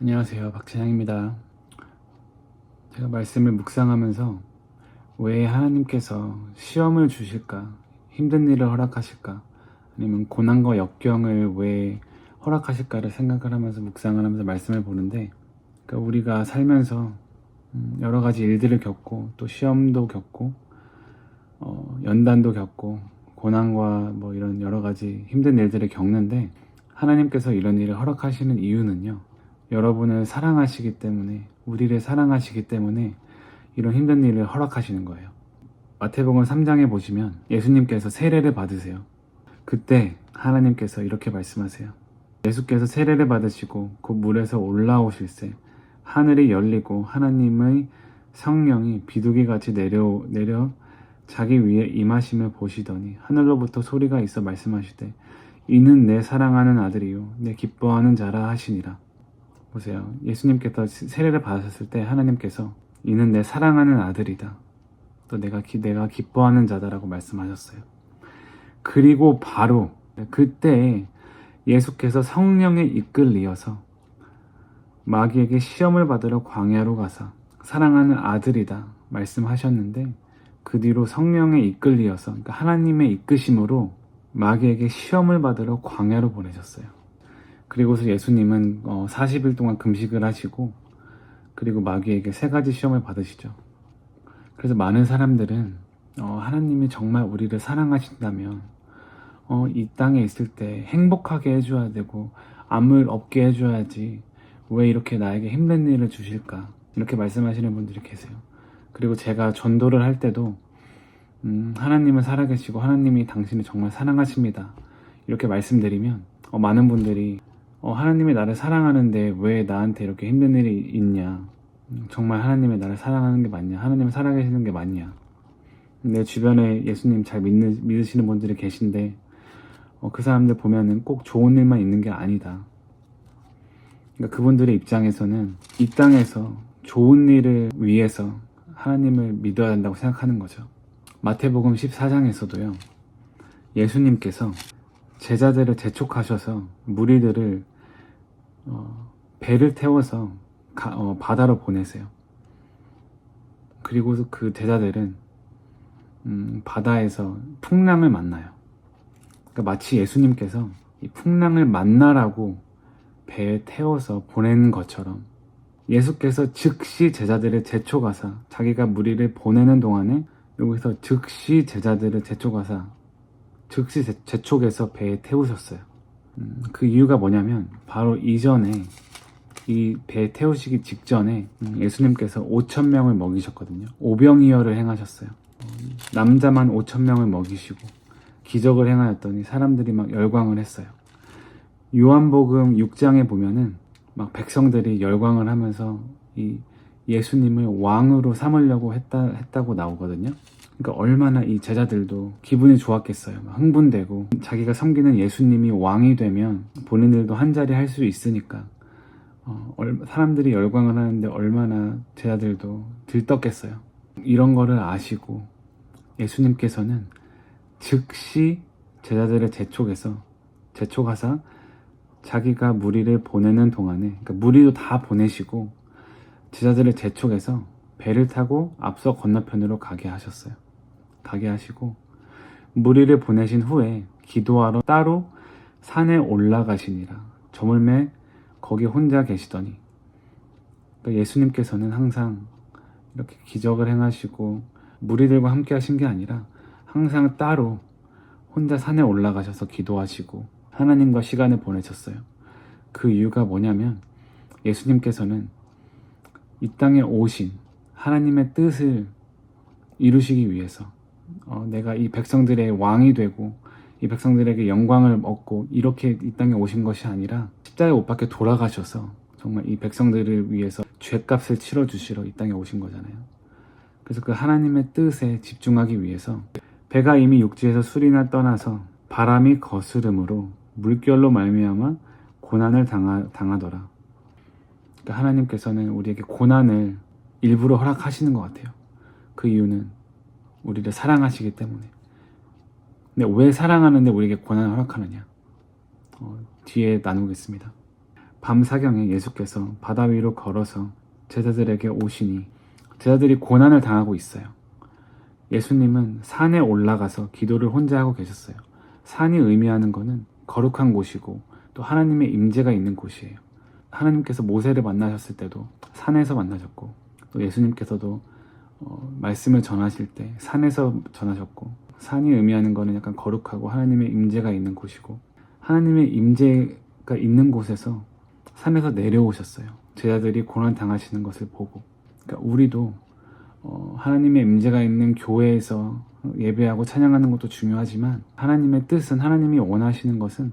안녕하세요. 박찬양입니다. 제가 말씀을 묵상하면서 왜 하나님께서 시험을 주실까? 힘든 일을 허락하실까? 아니면 고난과 역경을 왜 허락하실까를 생각을 하면서 묵상을 하면서 말씀을 보는데 그러니까 우리가 살면서 음, 여러 가지 일들을 겪고 또 시험도 겪고 어, 연단도 겪고 고난과 뭐 이런 여러 가지 힘든 일들을 겪는데 하나님께서 이런 일을 허락하시는 이유는요. 여러분을 사랑하시기 때문에 우리를 사랑하시기 때문에 이런 힘든 일을 허락하시는 거예요. 마태복음 3장에 보시면 예수님께서 세례를 받으세요. 그때 하나님께서 이렇게 말씀하세요. 예수께서 세례를 받으시고 그 물에서 올라오실세 하늘이 열리고 하나님의 성령이 비둘기같이 내려 내려 자기 위에 임하심을 보시더니 하늘로부터 소리가 있어 말씀하시되 이는 내 사랑하는 아들이요 내 기뻐하는 자라 하시니라. 보세요. 예수님께서 세례를 받으셨을 때 하나님께서 이는 내 사랑하는 아들이다. 또 내가 기, 내가 기뻐하는 자다라고 말씀하셨어요. 그리고 바로 그때 예수께서 성령에 이끌리어서 마귀에게 시험을 받으러 광야로 가서 사랑하는 아들이다 말씀하셨는데 그 뒤로 성령에 이끌리어서 그러니까 하나님의 이끄심으로 마귀에게 시험을 받으러 광야로 보내셨어요. 그리고서 예수님은 어, 40일 동안 금식을 하시고 그리고 마귀에게 세 가지 시험을 받으시죠. 그래서 많은 사람들은 어, 하나님이 정말 우리를 사랑하신다면 어, 이 땅에 있을 때 행복하게 해줘야 되고 암을 없게 해줘야지 왜 이렇게 나에게 힘든 일을 주실까 이렇게 말씀하시는 분들이 계세요. 그리고 제가 전도를 할 때도 음, 하나님은 살아계시고 하나님이 당신을 정말 사랑하십니다. 이렇게 말씀드리면 어, 많은 분들이 어, 하나님이 나를 사랑하는데 왜 나한테 이렇게 힘든 일이 있냐? 음, 정말 하나님이 나를 사랑하는 게 맞냐? 하나님을 살아계시는 게 맞냐? 내 주변에 예수님 잘 믿는, 믿으시는 분들이 계신데 어, 그 사람들 보면은 꼭 좋은 일만 있는 게 아니다. 그러니까 그분들의 입장에서는 이 땅에서 좋은 일을 위해서 하나님을 믿어야 한다고 생각하는 거죠. 마태복음 14장에서도요. 예수님께서 제자들을 재촉하셔서 무리들을 어, 배를 태워서 가, 어, 바다로 보내세요. 그리고 그 제자들은 음, 바다에서 풍랑을 만나요. 그러니까 마치 예수님께서 이 풍랑을 만나라고 배에 태워서 보낸 것처럼 예수께서 즉시 제자들을 제초가사 자기가 무리를 보내는 동안에 여기서 즉시 제자들을 제초가사 즉시 제- 제촉에서 배에 태우셨어요. 음, 그 이유가 뭐냐면 바로 이전에 이 배 태우시기 직전에 음, 예수님께서 5천 명을 먹이셨거든요. 오병이어를 행하셨어요. 어, 남자만 5천 명을 먹이시고 기적을 행하였더니 사람들이 막 열광을 했어요. 요한복음 6장에 보면은 막 백성들이 열광을 하면서 이 예수님을 왕으로 삼으려고 했다, 했다고 나오거든요. 그러니까 얼마나 이 제자들도 기분이 좋았겠어요. 막 흥분되고 자기가 섬기는 예수님이 왕이 되면 본인들도 한 자리 할 수 있으니까 어, 얼- 사람들이 열광을 하는데 얼마나 제자들도 들떴겠어요. 이런 거를 아시고 예수님께서는 즉시 제자들을 재촉해서 재촉하사 자기가 무리를 보내는 동안에 그러니까 무리도 다 보내시고 제자들을 재촉해서 배를 타고 앞서 건너편으로 가게 하셨어요. 가게 하시고 무리를 보내신 후에 기도하러 따로 산에 올라가시니라. 저물매 거기 혼자 계시더니 그러니까 예수님께서는 항상 이렇게 기적을 행하시고 무리들과 함께 하신 게 아니라 항상 따로 혼자 산에 올라가셔서 기도하시고 하나님과 시간을 보내셨어요. 그 이유가 뭐냐면 예수님께서는 이 땅에 오신 하나님의 뜻을 이루시기 위해서 어, 내가 이 백성들의 왕이 되고 이 백성들에게 영광을 얻고 이렇게 이 땅에 오신 것이 아니라 십자가에 못 박혀 돌아가셔서 정말 이 백성들을 위해서 죄값을 치러 주시러 이 땅에 오신 거잖아요. 그래서 그 하나님의 뜻에 집중하기 위해서 배가 이미 육지에서 수리나 떠나서 바람이 거스름으로 물결로 말미암아 고난을 당하, 당하더라. 그러니까 하나님께서는 우리에게 고난을 일부러 허락하시는 것 같아요. 그 이유는 우리를 사랑하시기 때문에. 근데 왜 사랑하는데 우리에게 고난을 허락하느냐? 어, 뒤에 나누겠습니다. 밤 사경에 예수께서 바다 위로 걸어서 제자들에게 오시니 제자들이 고난을 당하고 있어요. 예수님은 산에 올라가서 기도를 혼자 하고 계셨어요. 산이 의미하는 것은 거룩한 곳이고 또 하나님의 임재가 있는 곳이에요. 하나님께서 모세를 만나셨을 때도 산에서 만나셨고 또 예수님께서도 어, 말씀을 전하실 때 산에서 전하셨고 산이 의미하는 것은 약간 거룩하고 하나님의 임재가 있는 곳이고 하나님의 임재가 있는 곳에서 산에서 내려오셨어요. 제자들이 고난 당하시는 것을 보고 그러니까 우리도 어, 하나님의 임재가 있는 교회에서 예배하고 찬양하는 것도 중요하지만 하나님의 뜻은 하나님이 원하시는 것은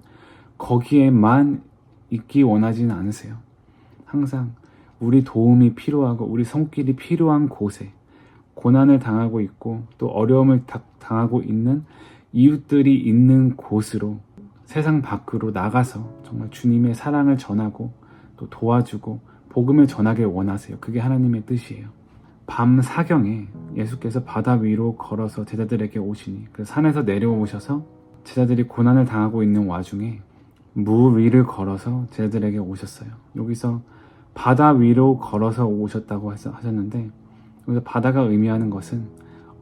거기에만 있기 원하지는 않으세요. 항상 우리 도움이 필요하고 우리 손길이 필요한 곳에 고난을 당하고 있고 또 어려움을 다- 당하고 있는 이웃들이 있는 곳으로 세상 밖으로 나가서 정말 주님의 사랑을 전하고 또 도와주고 복음을 전하길 원하세요. 그게 하나님의 뜻이에요. 밤 사경에 예수께서 바다 위로 걸어서 제자들에게 오시니 그 산에서 내려오셔서 제자들이 고난을 당하고 있는 와중에 물 위를 걸어서 제자들에게 오셨어요. 여기서 바다 위로 걸어서 오셨다고 하셨는데 여기서 바다가 의미하는 것은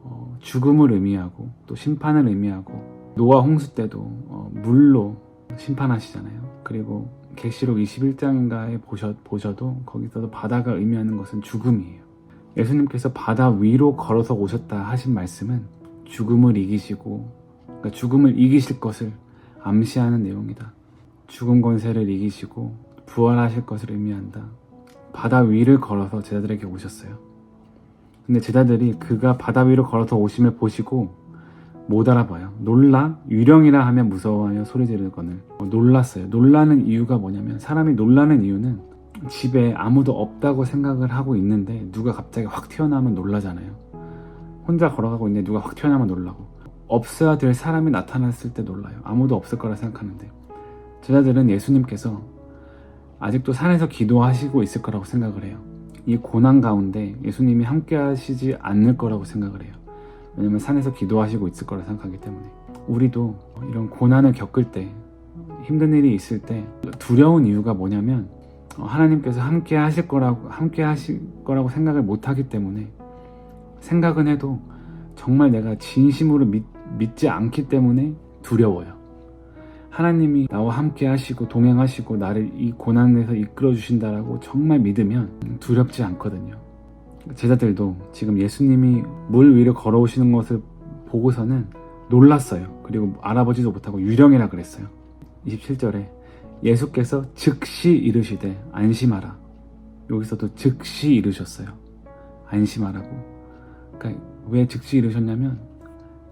어, 죽음을 의미하고 또 심판을 의미하고 노아 홍수 때도 어, 물로 심판하시잖아요. 그리고 계시록 21장인가에 보셔, 보셔도 거기서도 바다가 의미하는 것은 죽음이에요. 예수님께서 바다 위로 걸어서 오셨다 하신 말씀은 죽음을 이기시고 그러니까 죽음을 이기실 것을 암시하는 내용이다. 죽음 권세를 이기시고 부활하실 것을 의미한다. 바다 위를 걸어서 제자들에게 오셨어요. 근데 제자들이 그가 바다 위로 걸어서 오심을 보시고 못 알아봐요. 놀라 유령이라 하면 무서워하여 소리 지르거늘 어, 놀랐어요. 놀라는 이유가 뭐냐면 사람이 놀라는 이유는 집에 아무도 없다고 생각을 하고 있는데 누가 갑자기 확 튀어나오면 놀라잖아요. 혼자 걸어가고 있는데 누가 확 튀어나오면 놀라고 없어야 될 사람이 나타났을 때 놀라요. 아무도 없을 거라 생각하는데 제자들은 예수님께서 아직도 산에서 기도하시고 있을 거라고 생각을 해요. 이 고난 가운데 예수님이 함께 하시지 않을 거라고 생각을 해요. 왜냐면 산에서 기도하시고 있을 거라 생각하기 때문에. 우리도 이런 고난을 겪을 때, 힘든 일이 있을 때 두려운 이유가 뭐냐면 어, 하나님께서 함께 하실 거라고, 함께 하실 거라고 생각을 못 하기 때문에 생각은 해도 정말 내가 진심으로 믿, 믿지 않기 때문에 두려워요. 하나님이 나와 함께 하시고 동행하시고 나를 이 고난에서 이끌어 주신다라고 정말 믿으면 두렵지 않거든요. 제자들도 지금 예수님이 물 위를 걸어오시는 것을 보고서는 놀랐어요. 그리고 알아보지도 못하고 유령이라 그랬어요. 27절에 예수께서 즉시 이르시되 안심하라. 여기서도 즉시 이르셨어요. 안심하라고. 그러니까 왜 즉시 이르셨냐면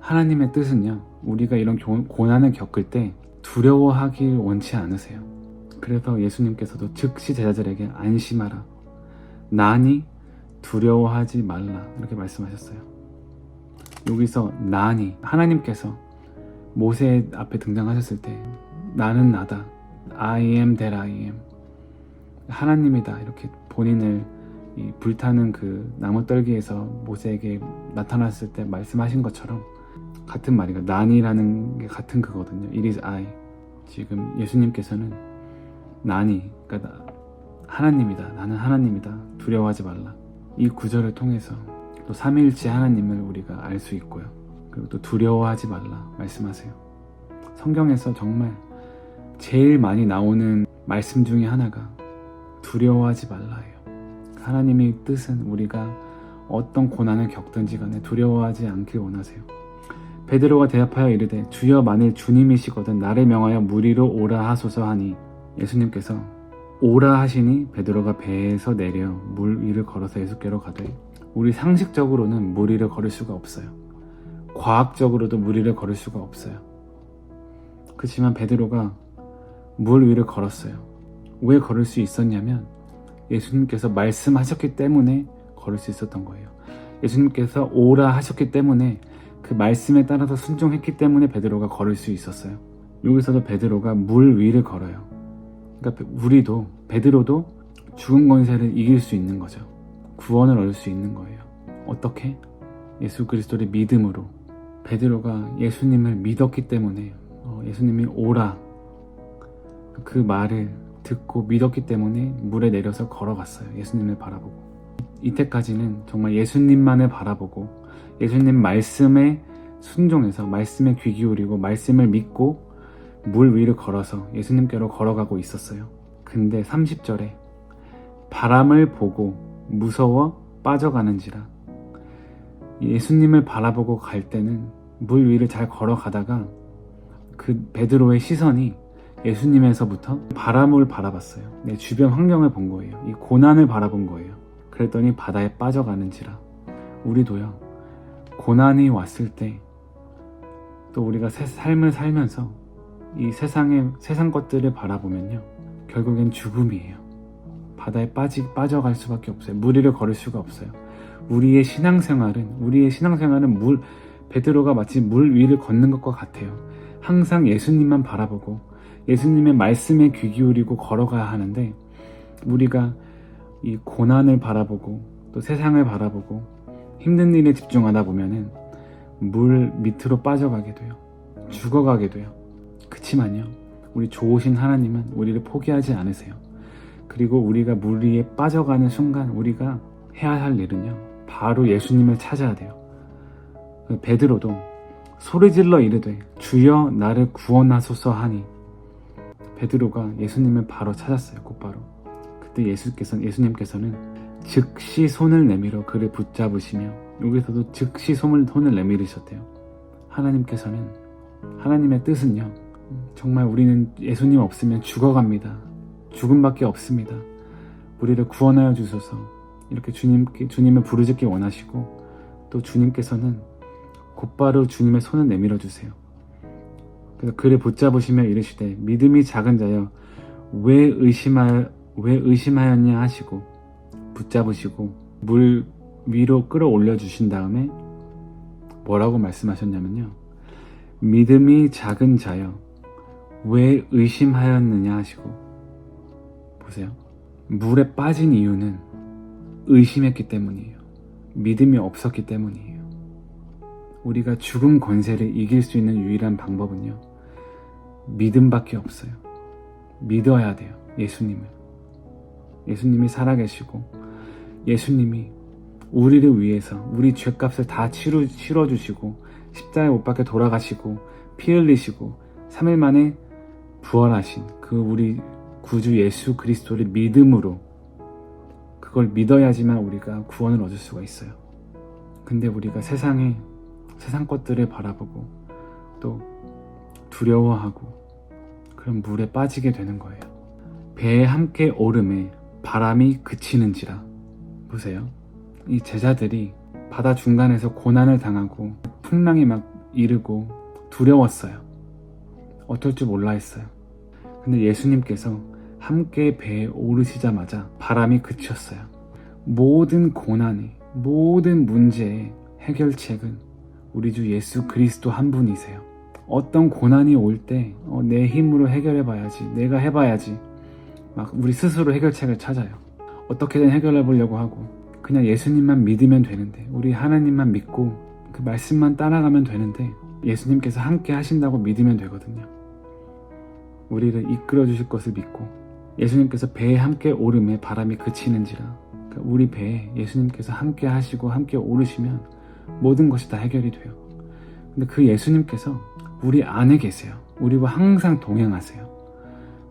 하나님의 뜻은요. 우리가 이런 교- 고난을 겪을 때 두려워하길 원치 않으세요. 그래서 예수님께서도 즉시 제자들에게 안심하라. 나니 두려워하지 말라. 이렇게 말씀하셨어요. 여기서 나니 하나님께서 모세 앞에 등장하셨을 때 나는 나다. I am that I am. 하나님이다. 이렇게 본인을 이 불타는 그 나무 떨기에서 모세에게 나타났을 때 말씀하신 것처럼 같은 말이가 난이라는 게 같은 그거든요. It is I. 지금 예수님께서는 난이, 그러니까 나- 하나님이다. 나는 하나님이다. 두려워하지 말라. 이 구절을 통해서 또 삼위일체 하나님을 우리가 알 수 있고요. 그리고 또 두려워하지 말라 말씀하세요. 성경에서 정말 제일 많이 나오는 말씀 중에 하나가 두려워하지 말라예요. 하나님의 뜻은 우리가 어떤 고난을 겪든지 간에 두려워하지 않길 원하세요. 베드로가 대답하여 이르되 주여 만일 주님이시거든 나를 명하여 물 위로 오라 하소서 하니 예수님께서 오라 하시니 베드로가 배에서 내려 물 위를 걸어서 예수께로 가되 우리 상식적으로는 물 위를 걸을 수가 없어요. 과학적으로도 물 위를 걸을 수가 없어요. 그렇지만 베드로가 물 위를 걸었어요. 왜 걸을 수 있었냐면 예수님께서 말씀하셨기 때문에 걸을 수 있었던 거예요. 예수님께서 오라 하셨기 때문에 그 말씀에 따라서 순종했기 때문에 베드로가 걸을 수 있었어요. 여기서도 베드로가 물 위를 걸어요. 그러니까 우리도 베드로도 죽은 권세를 이길 수 있는 거죠. 구원을 얻을 수 있는 거예요. 어떻게? 예수 그리스도를 믿음으로 베드로가 예수님을 믿었기 때문에 어, 예수님이 오라 그 말을 듣고 믿었기 때문에 물에 내려서 걸어갔어요. 예수님을 바라보고. 이때까지는 정말 예수님만을 바라보고 예수님 말씀에 순종해서 말씀에 귀 기울이고 말씀을 믿고 물 위를 걸어서 예수님께로 걸어가고 있었어요. 근데 30절에 바람을 보고 무서워 빠져가는지라 예수님을 바라보고 갈 때는 물 위를 잘 걸어가다가 그 베드로의 시선이 예수님에서부터 바람을 바라봤어요. 내 주변 환경을 본 거예요. 이 고난을 바라본 거예요. 그랬더니 바다에 빠져가는지라 우리도요 고난이 왔을 때 또 우리가 새- 삶을 살면서 이 세상의 세상 것들을 바라보면요 결국엔 죽음이에요. 바다에 빠지 빠져갈 수밖에 없어요. 물 위를 걸을 수가 없어요. 우리의 신앙생활은 우리의 신앙생활은 물 베드로가 마치 물 위를 걷는 것과 같아요. 항상 예수님만 바라보고 예수님의 말씀에 귀 기울이고 걸어가야 하는데 우리가 이 고난을 바라보고 또 세상을 바라보고 힘든 일에 집중하다 보면은 물 밑으로 빠져가게 돼요. 죽어가게 돼요. 그치만요. 우리 좋으신 하나님은 우리를 포기하지 않으세요. 그리고 우리가 물 위에 빠져가는 순간 우리가 해야 할 일은요. 바로 예수님을 찾아야 돼요. 그 베드로도 소리질러 이르되 주여 나를 구원하소서 하니 베드로가 예수님을 바로 찾았어요. 곧바로. 그때 예수께서 예수님께서는 즉시 손을 내밀어 그를 붙잡으시며 여기서도 즉시 손을 손을 내밀으셨대요. 하나님께서는 하나님의 뜻은요. 정말 우리는 예수님 없으면 죽어갑니다. 죽음밖에 없습니다. 우리를 구원하여 주소서. 이렇게 주님 주님을 부르짖기 원하시고 또 주님께서는 곧바로 주님의 손을 내밀어 주세요. 그래서 그를 붙잡으시며 이르시되 믿음이 작은 자여 왜 의심하여 왜 의심하였냐 하시고 붙잡으시고 물 위로 끌어올려 주신 다음에 뭐라고 말씀하셨냐면요. 믿음이 작은 자여 왜 의심하였느냐 하시고 보세요. 물에 빠진 이유는 의심했기 때문이에요. 믿음이 없었기 때문이에요. 우리가 죽음 권세를 이길 수 있는 유일한 방법은요. 믿음밖에 없어요. 믿어야 돼요. 예수님을. 예수님이 살아계시고 예수님이 우리를 위해서 우리 죄값을 다 치루, 치러주시고 십자가에 못 박혀 돌아가시고 피 흘리시고 3일 만에 부활하신 그 우리 구주 예수 그리스도를 믿음으로 그걸 믿어야지만 우리가 구원을 얻을 수가 있어요. 근데 우리가 세상에 세상 것들을 바라보고 또 두려워하고 그런 물에 빠지게 되는 거예요. 배에 함께 오름에 바람이 그치는지라 보세요. 이 제자들이 바다 중간에서 고난을 당하고 풍랑이 막 이르고 두려웠어요. 어떨 줄 몰라 했어요. 근데 예수님께서 함께 배에 오르시자마자 바람이 그쳤어요. 모든 고난의 모든 문제의 해결책은 우리 주 예수 그리스도 한 분이세요. 어떤 고난이 올때 어, 내 힘으로 해결해 봐야지, 내가 해봐야지, 막 우리 스스로 해결책을 찾아요. 어떻게든 해결해 보려고 하고 그냥 예수님만 믿으면 되는데 우리 하나님만 믿고 그 말씀만 따라가면 되는데 예수님께서 함께 하신다고 믿으면 되거든요. 우리를 이끌어 주실 것을 믿고 예수님께서 배에 함께 오름에 바람이 그치는지라 그러니까 우리 배에 예수님께서 함께 하시고 함께 오르시면 모든 것이 다 해결이 돼요. 근데 그 예수님께서 우리 안에 계세요. 우리와 항상 동행하세요.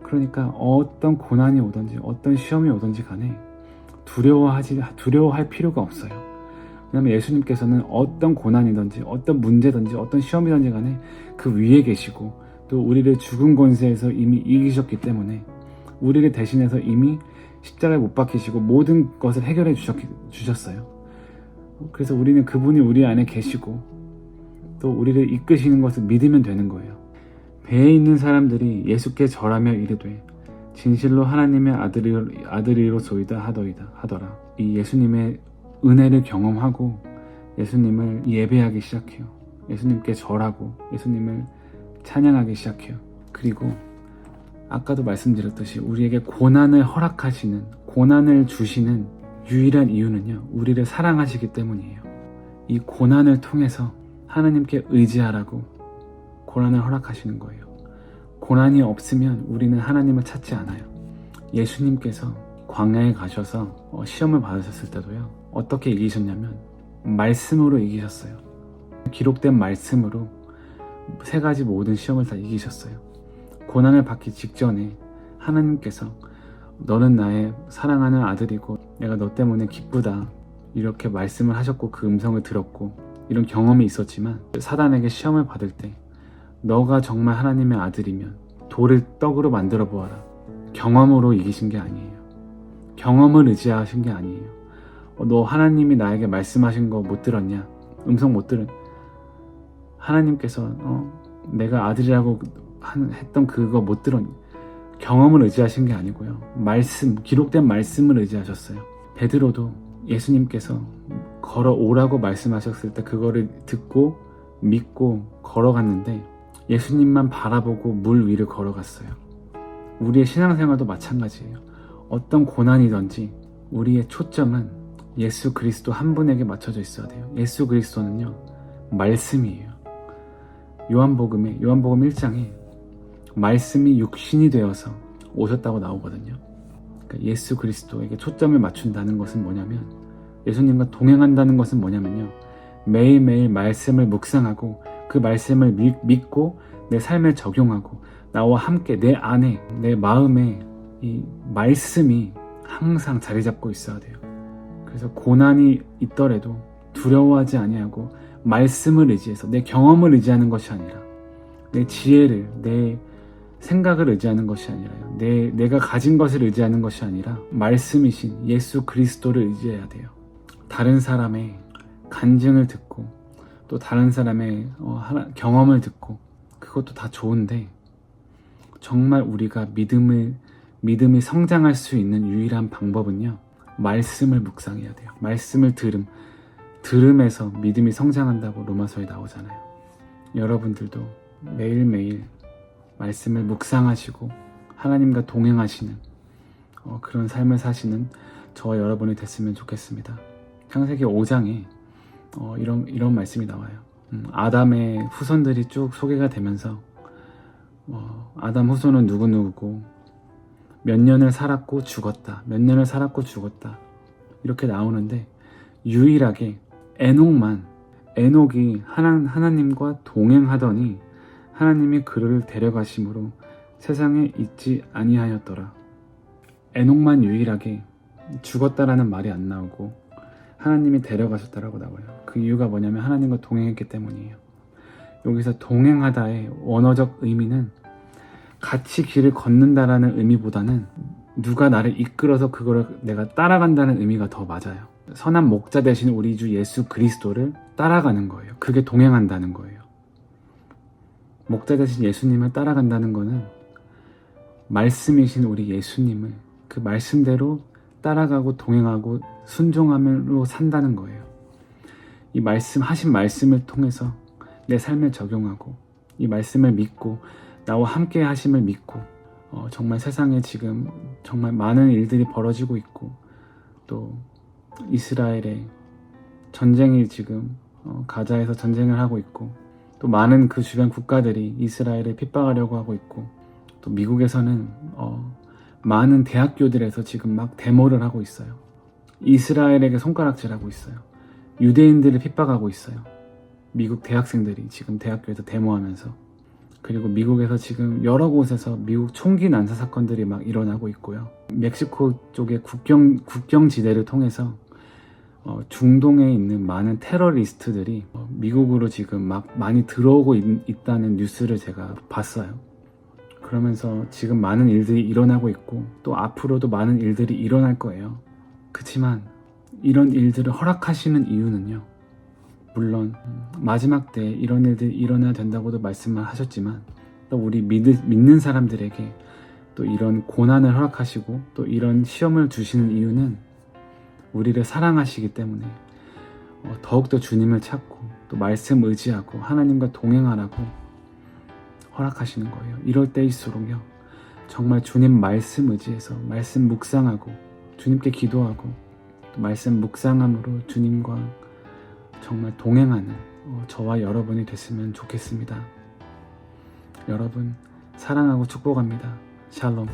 그러니까 어떤 고난이 오든지 어떤 시험이 오든지 간에 두려워하지 두려워할 필요가 없어요. 왜냐하면 예수님께서는 어떤 고난이든지 어떤 문제든지 어떤 시험이든지 간에 그 위에 계시고 또 우리를 죽은 권세에서 이미 이기셨기 때문에 우리를 대신해서 이미 십자가에 못 박히시고 모든 것을 해결해 주셨, 주셨어요. 그래서 우리는 그분이 우리 안에 계시고 또 우리를 이끄시는 것을 믿으면 되는 거예요. 배에 있는 사람들이 예수께 절하며 이르되 진실로 하나님의 아들이, 아들이로소이다 하더이다 하더라. 이 예수님의 은혜를 경험하고 예수님을 예배하기 시작해요. 예수님께 절하고 예수님을 찬양하기 시작해요. 그리고 아까도 말씀드렸듯이 우리에게 고난을 허락하시는 고난을 주시는 유일한 이유는요. 우리를 사랑하시기 때문이에요. 이 고난을 통해서 하나님께 의지하라고 고난을 허락하시는 거예요. 고난이 없으면 우리는 하나님을 찾지 않아요. 예수님께서 광야에 가셔서 어, 시험을 받으셨을 때도요. 어떻게 이기셨냐면 말씀으로 이기셨어요. 기록된 말씀으로 세 가지 모든 시험을 다 이기셨어요. 고난을 받기 직전에 하나님께서 너는 나의 사랑하는 아들이고 내가 너 때문에 기쁘다 이렇게 말씀을 하셨고 그 음성을 들었고 이런 경험이 있었지만 사단에게 시험을 받을 때 너가 정말 하나님의 아들이면 돌을 떡으로 만들어 보아라. 경험으로 이기신 게 아니에요. 경험을 의지하신 게 아니에요. 어, 너 하나님이 나에게 말씀하신 거 못 들었냐? 음성 못 들은. 하나님께서 어, 내가 아들이라고 한- 했던 그거 못 들었냐 경험을 의지하신 게 아니고요. 말씀, 기록된 말씀을 의지하셨어요. 베드로도 예수님께서 걸어오라고 말씀하셨을 때 그거를 듣고 믿고 걸어갔는데 예수님만 바라보고 물 위를 걸어갔어요. 우리의 신앙생활도 마찬가지예요. 어떤 고난이든지 우리의 초점은 예수 그리스도 한 분에게 맞춰져 있어야 돼요. 예수 그리스도는요, 말씀이에요. 요한복음에, 요한복음 1장에 말씀이 육신이 되어서 오셨다고 나오거든요. 그러니까 예수 그리스도에게 초점을 맞춘다는 것은 뭐냐면 예수님과 동행한다는 것은 뭐냐면요. 매일매일 말씀을 묵상하고 그 말씀을 미- 믿고 내 삶에 적용하고 나와 함께 내 안에 내 마음에 이 말씀이 항상 자리 잡고 있어야 돼요. 그래서 고난이 있더라도 두려워하지 아니하고 말씀을 의지해서 내 경험을 의지하는 것이 아니라 내 지혜를 내 생각을 의지하는 것이 아니라요. 내, 내가 가진 것을 의지하는 것이 아니라 말씀이신 예수 그리스도를 의지해야 돼요. 다른 사람의 간증을 듣고 또 다른 사람의 어, 경험을 듣고 그것도 다 좋은데 정말 우리가 믿음을 믿음이 성장할 수 있는 유일한 방법은요. 말씀을 묵상해야 돼요. 말씀을 들음 들음에서 믿음이 성장한다고 로마서에 나오잖아요. 여러분들도 매일매일 말씀을 묵상하시고 하나님과 동행하시는 어, 그런 삶을 사시는 저와 여러분이 됐으면 좋겠습니다. 창세기 5장에 어, 이런 이런 말씀이 나와요. 음, 아담의 후손들이 쭉 소개가 되면서 어, 아담 후손은 누구 누구고 몇 년을 살았고 죽었다. 몇 년을 살았고 죽었다. 이렇게 나오는데 유일하게 에녹만 에녹이 하나, 하나님과 동행하더니 하나님이 그를 데려가심으로 세상에 있지 아니하였더라. 에녹만 유일하게 죽었다라는 말이 안 나오고 하나님이 데려가셨다라고 나와요. 그 이유가 뭐냐면 하나님과 동행했기 때문이에요. 여기서 동행하다의 원어적 의미는 같이 길을 걷는다라는 의미보다는 누가 나를 이끌어서 그거를 내가 따라간다는 의미가 더 맞아요. 선한 목자 대신 우리 주 예수 그리스도를 따라가는 거예요. 그게 동행한다는 거예요. 목자 대신 예수님을 따라간다는 거는 말씀이신 우리 예수님을 그 말씀대로 따라가고 동행하고 순종함으로 산다는 거예요. 이 말씀 하신 말씀을 통해서 내 삶에 적용하고 이 말씀을 믿고 나와 함께 하심을 믿고 어, 정말 세상에 지금 정말 많은 일들이 벌어지고 있고 또 이스라엘에 전쟁이 지금 어, 가자에서 전쟁을 하고 있고 또 많은 그 주변 국가들이 이스라엘을 핍박하려고 하고 있고 또 미국에서는 어, 많은 대학교들에서 지금 막 데모를 하고 있어요. 이스라엘에게 손가락질하고 있어요. 유대인들을 핍박하고 있어요. 미국 대학생들이 지금 대학교에서 데모하면서 그리고 미국에서 지금 여러 곳에서 미국 총기 난사 사건들이 막 일어나고 있고요. 멕시코 쪽의 국경 국경 지대를 통해서 어, 중동에 있는 많은 테러리스트들이 어, 미국으로 지금 막 많이 들어오고 있, 다는 뉴스를 제가 봤어요. 그러면서 지금 많은 일들이 일어나고 있고 또 앞으로도 많은 일들이 일어날 거예요. 그렇지만 이런 일들을 허락하시는 이유는요. 물론 음, 마지막 때 이런 일들이 일어나야 된다고도 말씀을 하셨지만 또 우리 믿, 믿는 사람들에게 또 이런 고난을 허락하시고 또 이런 시험을 주시는 이유는 우리를 사랑하시기 때문에 어, 더욱더 주님을 찾고 또 말씀 의지하고 하나님과 동행하라고 허락하시는 거예요. 이럴 때일수록요. 정말 주님 말씀 의지해서 말씀 묵상하고 주님께 기도하고 또 말씀 묵상함으로 주님과 정말 동행하는 어, 저와 여러분이 됐으면 좋겠습니다. 여러분 사랑하고 축복합니다. 샬롬.